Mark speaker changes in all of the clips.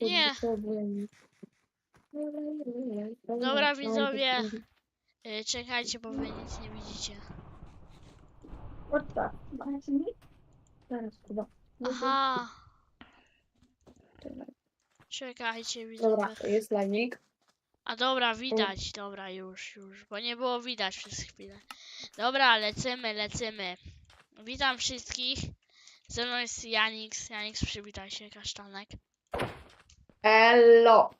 Speaker 1: Nie. Dobra, widzowie. Y, czekajcie, bo wy nic nie widzicie.
Speaker 2: O tak. Teraz chyba.
Speaker 1: Aha, czekajcie, widzowie.
Speaker 2: Dobra, to jest live'ik.
Speaker 1: A dobra, widać, dobra, już, już, bo nie było widać przez chwilę. Dobra, lecimy, lecimy. Witam wszystkich. Ze mną jest Janix. Janix, przywitaj się, kasztanek.
Speaker 2: Elo.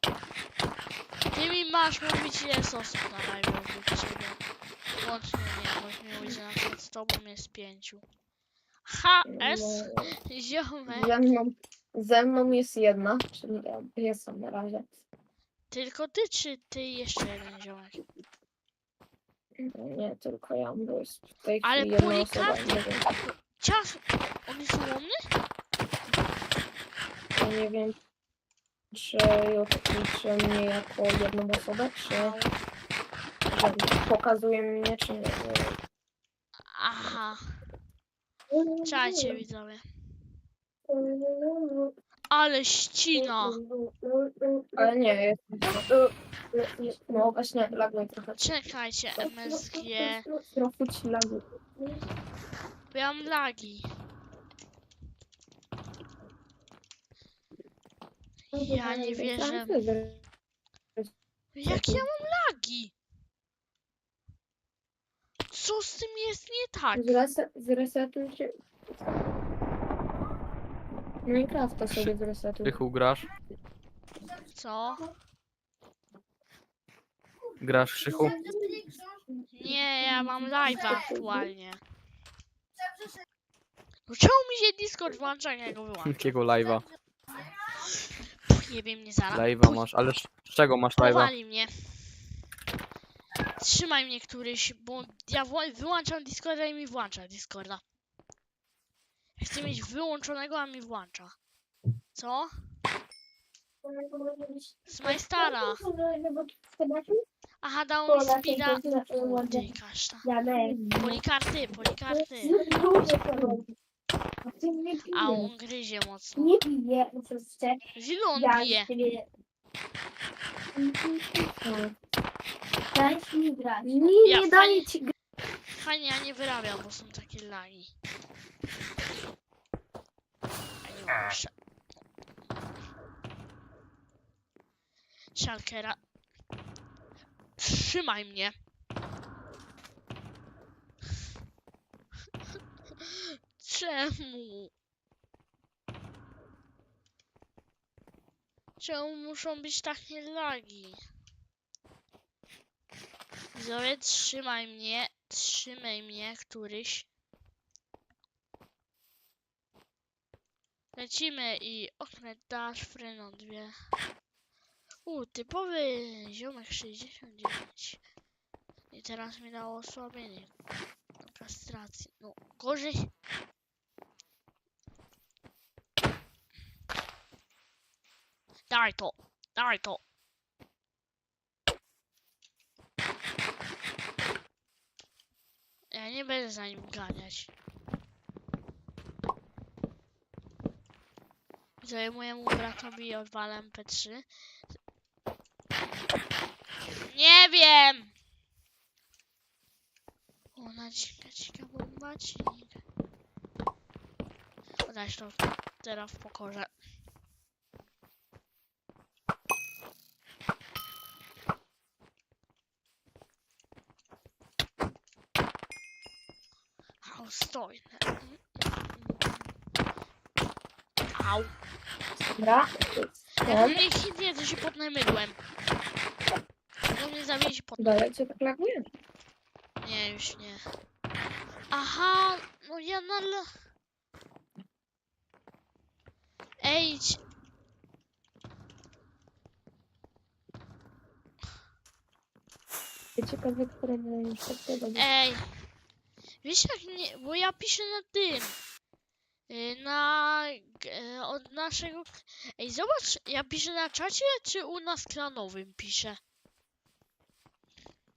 Speaker 1: Ty mi masz mówić, ile jest osób na live obok ciebie. Łącznie nie, możesz mi mówić, że na przykład z tobą jest pięciu. HS, ziomek.
Speaker 2: Ze mną, ze mną jest jedna, czyli ja jestem na razie.
Speaker 1: Tylko ty, czy ty i jeszcze jeden ziomek?
Speaker 2: Nie, tylko ja, bo jest w tej
Speaker 1: Ale
Speaker 2: chwili jedna osoba. Nie wiem,
Speaker 1: Ciach, on jest ułomny?
Speaker 2: ja nie wiem, czy liczy mnie jako jedną osobę, czy że pokazuje mnie, czy nie.
Speaker 1: Aha, czajcie widzowie. Ale ścina.
Speaker 2: Ale nie, jest. No właśnie, laguje trochę.
Speaker 1: Czekajcie, MSG.
Speaker 2: Trochę ci laguje.
Speaker 1: Bo ja mam lagi. Ja nie wierzę. Jak ja mam lagi? Co z tym jest nie tak?
Speaker 2: Zrese- Zresetuj się. Minecrafta sobie zresetuj.
Speaker 3: Rychu grasz?
Speaker 1: Co?
Speaker 3: Grasz Krzychu?
Speaker 1: Nie, ja mam live aktualnie. No czemu mi się Discord włącza, jak ja go wyłączam?
Speaker 3: Jakiego live'a?
Speaker 1: Pff, Nie wiem, nie zaraz.
Speaker 3: Live'a masz, ale z z czego masz live'a?
Speaker 1: Powali mnie. Trzymaj mnie któryś, bo ja wło- wyłączam Discorda i mi włącza Discorda. Ja chcę mieć wyłączonego, a mi włącza. Co? Z Majstara. Aha, dał mi speeda. Kaszta. Polikarty, polikarty. A on gryzie mocno.
Speaker 4: Nie piję, oczywiście.
Speaker 1: Z ilu on
Speaker 4: Ja
Speaker 1: bije?
Speaker 4: ciebie... Dajcie mi grać.
Speaker 2: Nie,
Speaker 1: Ja
Speaker 2: nie
Speaker 1: fajnie-
Speaker 2: daję ci gry.
Speaker 1: Hania nie wyrabia, bo są takie lagi. Ja nie mam jeszcze. Szalkera. Trzymaj mnie. Czemu? Czemu muszą być takie lagi? Widzowie, trzymaj mnie, trzymaj mnie któryś. Lecimy i okręt dasz freną dwie. U, typowy ziomek 69. I teraz mi dało osłabienie. Do kastracji. No, gorzej. Daj to, daj to. Ja nie będę za nim ganiać. Zajmuję mu bratowi odwalę MP3. Nie wiem! O, nacika, cika, bombacik. Podać to teraz w pokorze. Au, stoj. Au.
Speaker 2: Dobra.
Speaker 1: Jak mnie hitnie, to się podnamydłem. No mnie zawieźć pod...
Speaker 2: Dalej cię tak laguje?
Speaker 1: Nie, już nie. Aha, no ja na... l- Ej, ci-
Speaker 2: Ciekawe, które nie już tak
Speaker 1: ej. Wiesz jak nie... Bo ja piszę na tym. Y, Na... e, Od naszego... Ej, zobacz, ja piszę na czacie, czy u nas klanowym piszę?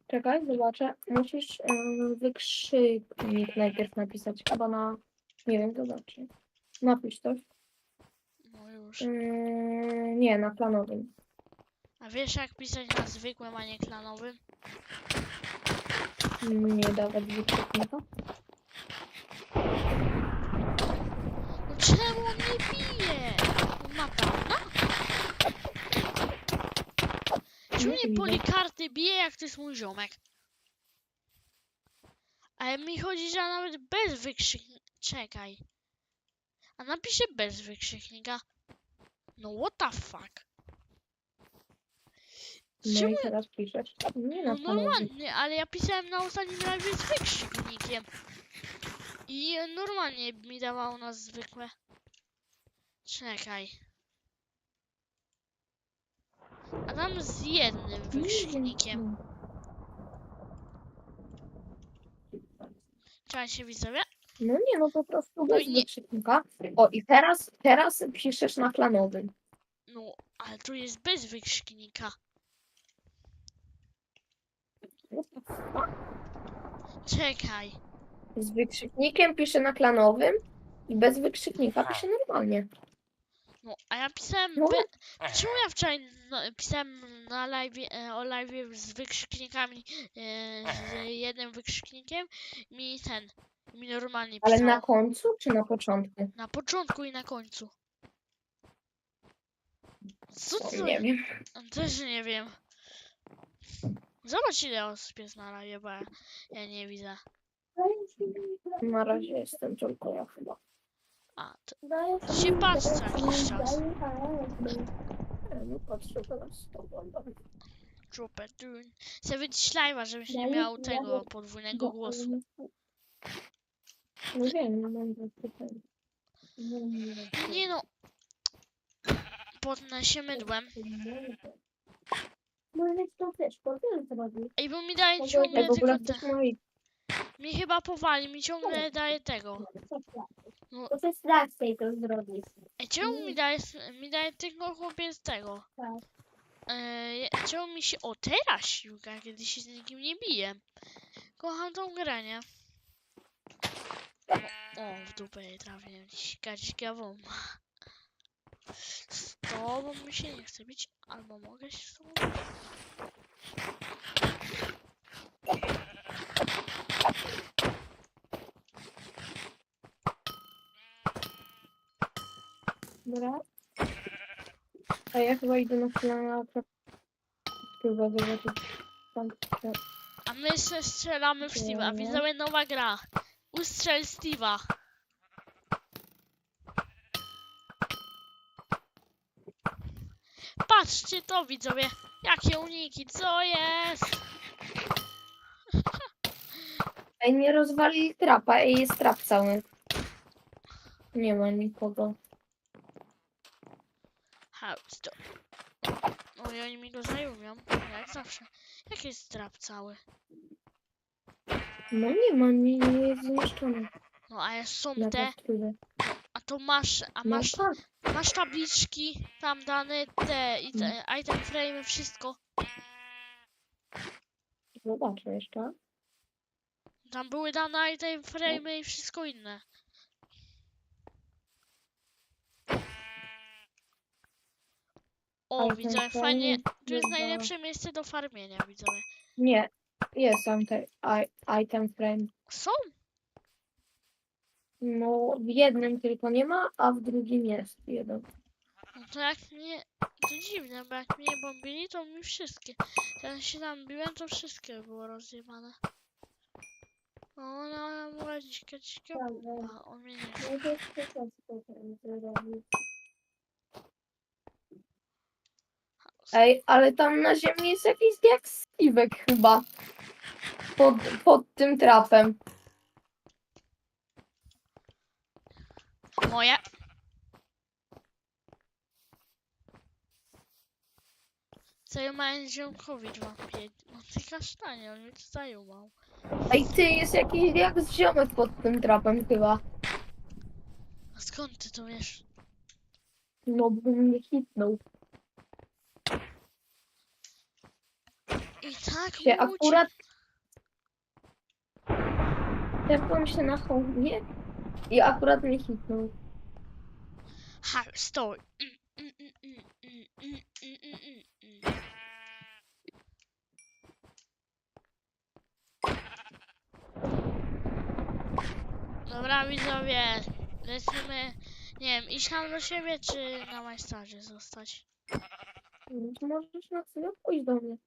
Speaker 2: Czekaj, zobaczę. Musisz um, wykrzyknik najpierw napisać, chyba na... Nie wiem, zobaczę. Napisz to.
Speaker 1: No już.
Speaker 2: Mm, nie, na planowym.
Speaker 1: A wiesz jak pisać na zwykłym, a nie klanowym?
Speaker 2: Nie dawać wykrzyknika.
Speaker 1: No czemu on nie bije? Ma downa? Czemu
Speaker 2: Nie widzę.
Speaker 1: polikarty bije, jak to jest mój ziomek? Ale mi chodzi, że nawet bez wykrzyknika... Czekaj. A napiszę bez wykrzyknika. No what the fuck?
Speaker 2: No
Speaker 1: Czemu
Speaker 2: i teraz piszesz. Nie na
Speaker 1: No normalnie, ale ja pisałem na ostatnim live z wykrzyknikiem. I normalnie mi dawało na zwykłe. Czekaj. A tam z jednym wykrzyknikiem. Czekaj się widzowie.
Speaker 2: No nie, no po prostu
Speaker 1: No
Speaker 2: bez
Speaker 1: nie-
Speaker 2: wykrzyknika. O i teraz, teraz piszesz na planowym.
Speaker 1: No, ale tu jest bez wykrzyknika. Czekaj.
Speaker 2: Z wykrzyknikiem piszę na klanowym i bez wykrzyknika piszę normalnie.
Speaker 1: No, a ja pisałem.
Speaker 2: No.
Speaker 1: Be... Czemu ja wczoraj no, pisałem na live, e, o live z wykrzyknikami, e, z jednym wykrzyknikiem, mi ten, mi normalnie
Speaker 2: Ale
Speaker 1: pisało.
Speaker 2: na końcu czy na początku?
Speaker 1: Na początku i na końcu. Co
Speaker 2: O,
Speaker 1: to?
Speaker 2: nie wiem.
Speaker 1: Też nie wiem. Zobacz ile osób jest na live, bo ja, ja nie widzę.
Speaker 2: Na razie jestem tylko ja chyba.
Speaker 1: A, to się patrzy co jakiś czas.
Speaker 2: E, No patrzę teraz z tobą.
Speaker 1: Czupę, tu. Chcę wyjść live'a, żebyś nie miał tego podwójnego głosu.
Speaker 2: No wiem, nie mam.
Speaker 1: Nie no. Potnę się mydłem.
Speaker 2: No więc to też, powiem co robi.
Speaker 1: Ej, bo mi daje
Speaker 2: Ej,
Speaker 1: ciągle
Speaker 2: w ogóle
Speaker 1: tylko te...
Speaker 2: ktoś mówi,
Speaker 1: Mi chyba powali, mi ciągle daje tego. No,
Speaker 2: to jest raczej to zrobić.
Speaker 1: ej, czemu mi daje, s- mi daje tylko chłopiec tego?
Speaker 2: Tak.
Speaker 1: Ej, czemu mi się... O, teraz siłka, kiedy się z nikim nie biję. Kocham tą grę, nie? O, w dupę jej trafiłem. Sikać gawą. Z tobą mi się nie chce bić, albo mogę się z tobą.
Speaker 2: Dobra. A ja chyba idę na chwilę na Chyba zobaczyć tam.
Speaker 1: A my jeszcze strzelamy w Steve'a. Widzowie, nowa gra. Ustrzel Steve'a. Patrzcie to, widzowie. Jakie uniki, co jest?
Speaker 2: Ej, nie rozwali trapa, ej, jest trap cały. Nie ma nikogo.
Speaker 1: House to. No i oni mi go zajumią, jak zawsze. Jak jest trap cały?
Speaker 2: No nie ma, nie, nie jest zniszczony.
Speaker 1: No a są
Speaker 2: Na
Speaker 1: te, a to masz, a
Speaker 2: No
Speaker 1: masz,
Speaker 2: tak,
Speaker 1: masz tabliczki, tam dane te, i te item frame, wszystko.
Speaker 2: zobaczę jeszcze.
Speaker 1: Tam były dane item frame i wszystko inne. O,
Speaker 2: Item
Speaker 1: widzę, fajnie. Tu jest najlepsze miejsce do farmienia, widzowie.
Speaker 2: Nie, jest tam te i- item frame.
Speaker 1: Są?
Speaker 2: No, w jednym tylko nie ma, a w drugim jest jeden.
Speaker 1: No to jak mnie... To dziwne, bo jak mnie bombili, to mi wszystkie. Jak się tam biłem, to wszystkie było rozjebane. No, no, dzika, dzika, a on mnie nie...
Speaker 2: Ej, ale tam na ziemi jest jakiś jak Steve'ek chyba. Pod, pod tym trapem.
Speaker 1: Moje. Zajumałem ziomkowi dwa pięć. No ty kasztanie, on mnie zajumał.
Speaker 2: Ej, ty, jest jakiś jak ziomek pod tym trapem chyba.
Speaker 1: A skąd ty to wiesz?
Speaker 2: No, bo mnie hitnął.
Speaker 1: I tak
Speaker 2: Się
Speaker 1: mu
Speaker 2: akurat... Tepłem się na hołdzie i akurat mnie hitnął.
Speaker 1: Ha, stój. Mm, mm, mm, mm, mm. Dobra widzowie, lecimy, nie wiem, iść tam do siebie, czy na majstarze zostać?
Speaker 2: To Możesz na chwilę pójść do mnie.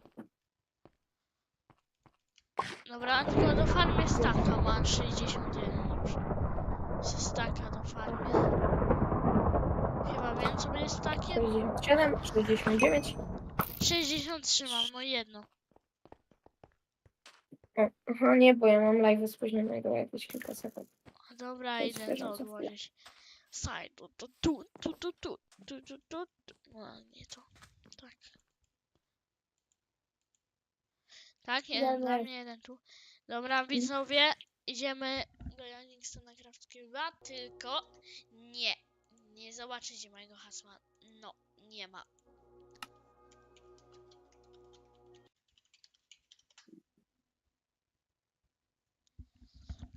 Speaker 1: Dobra, tylko do farmy staka mam 61 już. Farmy. Chyba wiem co będzie stakiem?
Speaker 2: 67, 69.
Speaker 1: 63 mam, no jedno.
Speaker 2: O, aha, nie, bo ja mam live spóźnionego jakieś kilka sekund.
Speaker 1: Dobra,
Speaker 2: To jest
Speaker 1: idę to odłożyć. Saj, tu, tu, tu, tu, tu, tu, tu, tu, tu, tu. No, nie to. Tak. Tak, jeden dla
Speaker 2: Dawaj.
Speaker 1: mnie, jeden tu. Dobra, widzowie, idziemy do Janiksa na Craftkiwa, tylko nie, nie zobaczycie mojego hasła. No, nie ma.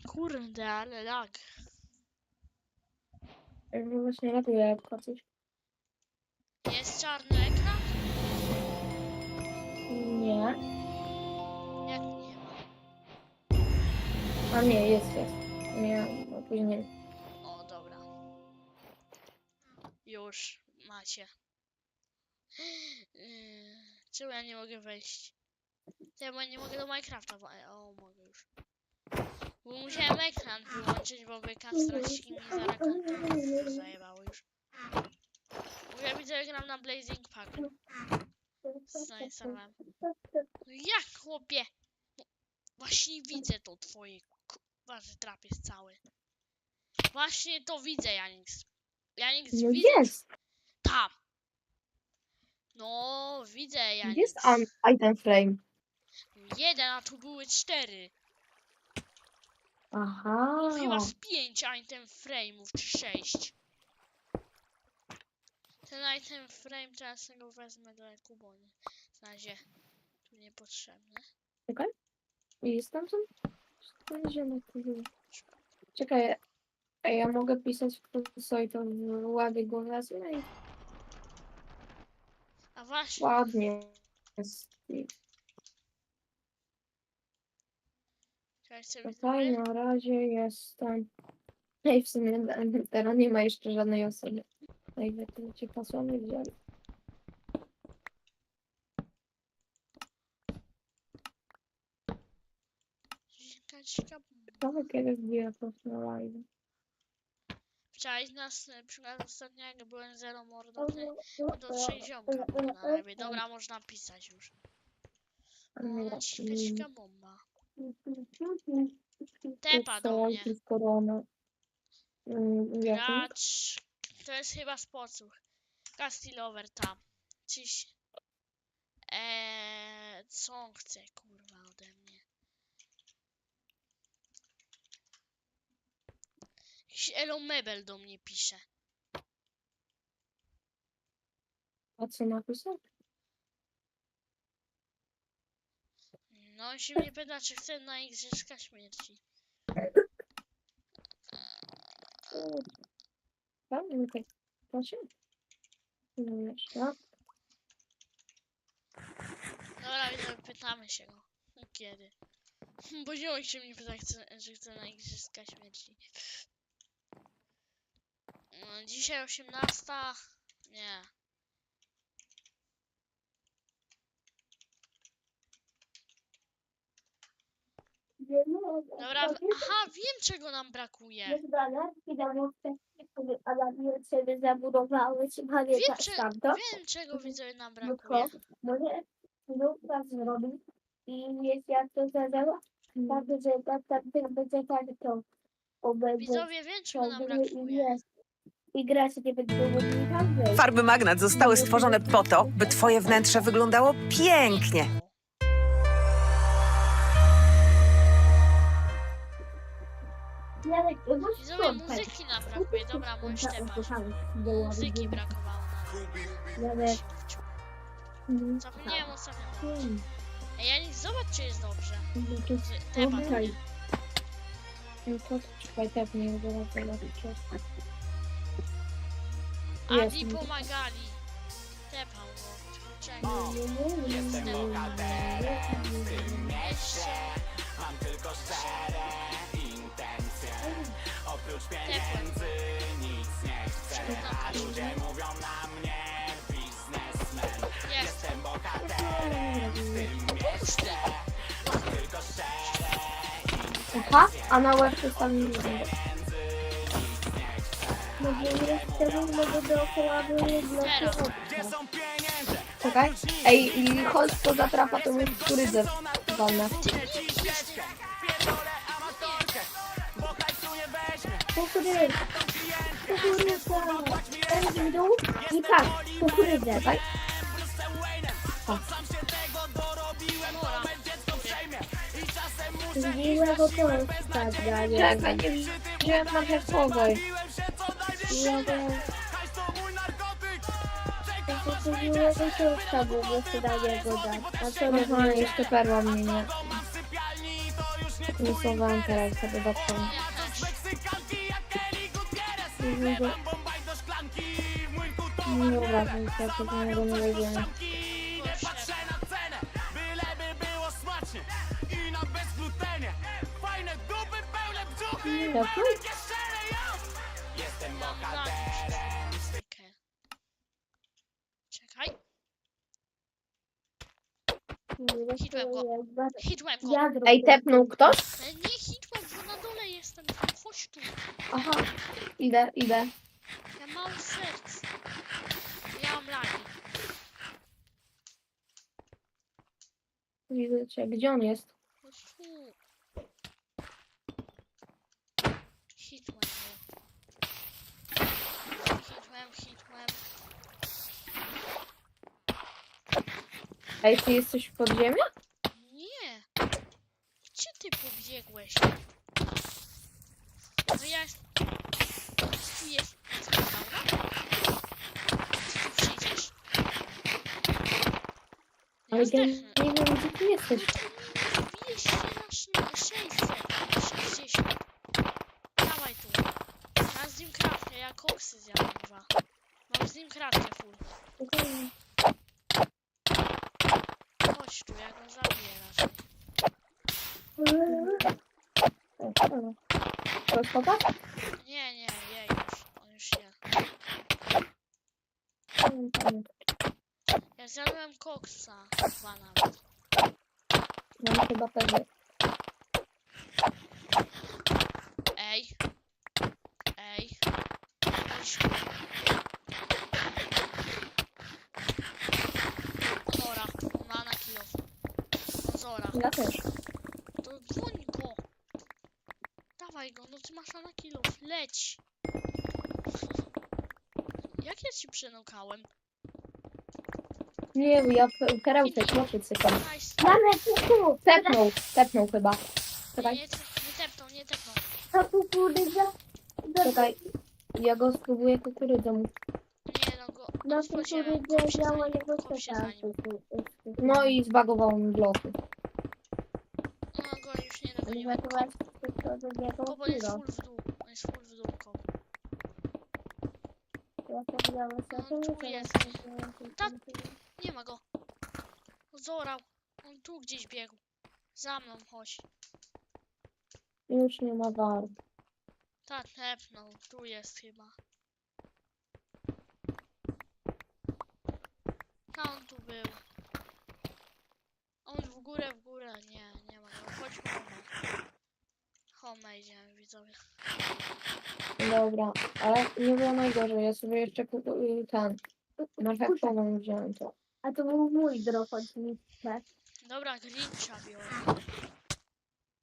Speaker 1: Kurde, ale lag.
Speaker 2: Ja mnie właśnie reaguje jak coś.
Speaker 1: Jest czarny ekran?
Speaker 2: Nie. A nie, jest, jest. Miałem opóźnienie.
Speaker 1: O, dobra. Już macie. Yy, czemu ja nie mogę wejść? Ja bo nie mogę do Minecrafta. wo- O, mogę już. Bo musiałem ekran wyłączyć, bo by kastraci mi zaraz konto zajebało już. Bo ja widzę, jak gram na Blazing Packu. Zainstalowałem. No jak, chłopie? No, Właśnie widzę to twoje że trap jest cały. Właśnie to widzę, Janix. Janix,
Speaker 2: No
Speaker 1: widzę
Speaker 2: jest.
Speaker 1: tam. No, widzę, Janix.
Speaker 2: Jest an item frame.
Speaker 1: Jeden, a tu były cztery.
Speaker 2: Aha.
Speaker 1: No chyba z pięć item frame'ów, czy sześć. Ten item frame teraz go wezmę do Ekubony. Na razie tu niepotrzebny.
Speaker 2: I Jest tam co? Znalezione, kurde. Czekaj, a ja mogę pisać w sobie to w ławie go wezmę i
Speaker 1: A właśnie,
Speaker 2: ładnie jest. I
Speaker 1: czekaj
Speaker 2: Tutaj na razie jestem. Ej, w sumie teraz nie ma jeszcze żadnej osoby. Na ile to cię pasłamy wzięli.
Speaker 1: Bum.
Speaker 2: Trochę kiedyś była to na live.
Speaker 1: Wczoraj nas na przykład ostatnio jak byłem zero mordo, to do trzech ziomka było na lewie. Dobra, można pisać już. Cika, bomba. Tepa do mnie.
Speaker 2: Mm?
Speaker 1: Gracz. To jest chyba spocuch. Castilover tam. Czyś. Eee, co on chce, kurwa, ode mnie? Jakiś Elo Mebel do mnie pisze.
Speaker 2: A co napisał?
Speaker 1: No i się mnie pyta, czy chce na Igrzyska Śmierci.
Speaker 2: Tak, no tak. Proszę. No jeszcze.
Speaker 1: Dobra, widzę, pytamy się go. Kiedy? Bo się mnie pyta, chce, że chce na Igrzyska Śmierci. No, dzisiaj 18. Nie. Dobra, aha, wiem czego nam brakuje. Wiem, cze-
Speaker 2: tamto?
Speaker 1: wiem czego widzowie nam
Speaker 2: No
Speaker 1: brakuje.
Speaker 2: może znówka zrobić i jest jak to zadziała, tak, że tak, tak, tak, będzie tak to
Speaker 1: Widzowie, wiem czego nam brakuje.
Speaker 2: I grać nie będzie mogli tam wejść.
Speaker 4: Farby Magnat zostały stworzone po to, by twoje wnętrze wyglądało pięknie.
Speaker 2: Masz
Speaker 1: Widzowie,
Speaker 2: sprzątać.
Speaker 1: muzyki nam brakuje. Dobra, możesz tepać. Muzyki brakowało nam.
Speaker 2: Mm,
Speaker 1: Zapomniałem
Speaker 2: mm,
Speaker 1: Ej, Janik, zobacz czy jest dobrze.
Speaker 2: no to
Speaker 1: mnie.
Speaker 2: No to czekaj, tak nie na czas.
Speaker 1: Adi
Speaker 2: Jest.
Speaker 1: pomagali. Tepał. Czekaj. Jestem w tym mieście. Mam tylko szczere intencje. Oprócz pieniędzy nic nie chcę. A ludzie mówią na mnie biznesmen. Jestem bohaterem w tym mieście. Mam tylko szczere
Speaker 2: Aha, a na łeb zostawił jeden. No bo jestem, no bo dookoła były
Speaker 1: Zero.
Speaker 2: Czekaj. Ej, i chodź poza trapa, to mój kurydzę walnę. Kukurydzę. Kukurydzę. Ten w dół i tak, kukurydzę, tak? Miłego tosta, Czekaj, nie wziąłem marchewkowej. Miłego... Miłego tosta, bo by daje go dać. A co Aha, jeszcze perła mnie nie... Nie słowałem teraz, to dodatkowo. Nie obrażam się, ja tego nie wejdziemy. Tak,
Speaker 1: Hitłem go. Hitłem go.
Speaker 2: Ja Ej, tepnął ktoś?
Speaker 1: E, Nie hitłem, bo na dole jestem. Chodź tu.
Speaker 2: Aha, idę, idę.
Speaker 1: Ja mam serce. Ja mam lagi.
Speaker 2: Widzę cię. Gdzie on jest?
Speaker 1: Chodź tu. Hitłem go. Hitłem, hitłem.
Speaker 2: Ej, ty jesteś w podziemiu?
Speaker 1: Nie. Gdzie ty pobiegłeś? No ja... Tu jest... tu przyjdziesz?
Speaker 2: Ale ja nie wiem, gdzie ty jesteś.
Speaker 1: Wbijesz się na sz- 600, 60. Dawaj tu. Mam z nim kratkę, ja koksy zjadłem dwa. Mam z nim kratkę full. Chodź tu, ja go zabiję raczej.
Speaker 2: To jest chłopak?
Speaker 1: Nie, nie, je już. On już je. Ja zjadłem koksa. Dwa nawet.
Speaker 2: Mam chyba pewnie.
Speaker 1: Ej. Ej. Tu. Zora. Ma na kilo. Zora.
Speaker 2: Ja też.
Speaker 1: To dzwoń go. Dawaj go, no ty masz na kilo. Leć. Jak ja ci przenukałem?
Speaker 2: Nie wiem, ja pe- perełkę, kłopiec cykam. Mamy tu! Tepnął, tepnął chyba.
Speaker 1: Nie,
Speaker 2: Czekaj,
Speaker 1: nie, te- nie tepnął, nie tepnął.
Speaker 2: to kukurydza. Czekaj, ja go spróbuję kukurydzą.
Speaker 1: Nie, no go.
Speaker 2: Na
Speaker 1: on z podziemia,
Speaker 2: kukurydzę
Speaker 1: kop się za
Speaker 2: działa
Speaker 1: za nim.
Speaker 2: No i zbagował mi bloty.
Speaker 1: No go już nie on jest full w dół. On jest full w dół, kop. On tu jest. Ta... Nie ma go. Zorał. On tu gdzieś biegł. Za mną chodź.
Speaker 2: Już nie ma warp.
Speaker 1: Ta tepnął. Tu jest chyba. Ta on tu był. On w górę, w górę. Nie, nie ma go. Chodź home. Home idziemy, widzowie.
Speaker 2: Dobra, ale nie było najgorzej. Ja sobie jeszcze kupu- ten. Marchewkową wziąłem to. A to był mój drochodnictwo.
Speaker 1: Dobra, Grincha biorę.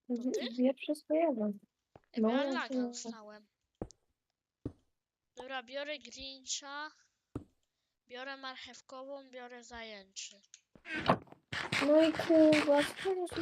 Speaker 1: ty?
Speaker 2: Wie przez.
Speaker 1: Ej,
Speaker 2: No,
Speaker 1: ja laga dostałem. Dobra, biorę Grincha. Biorę marchewkową, biorę zajęczy.
Speaker 2: No i kurwa, skąd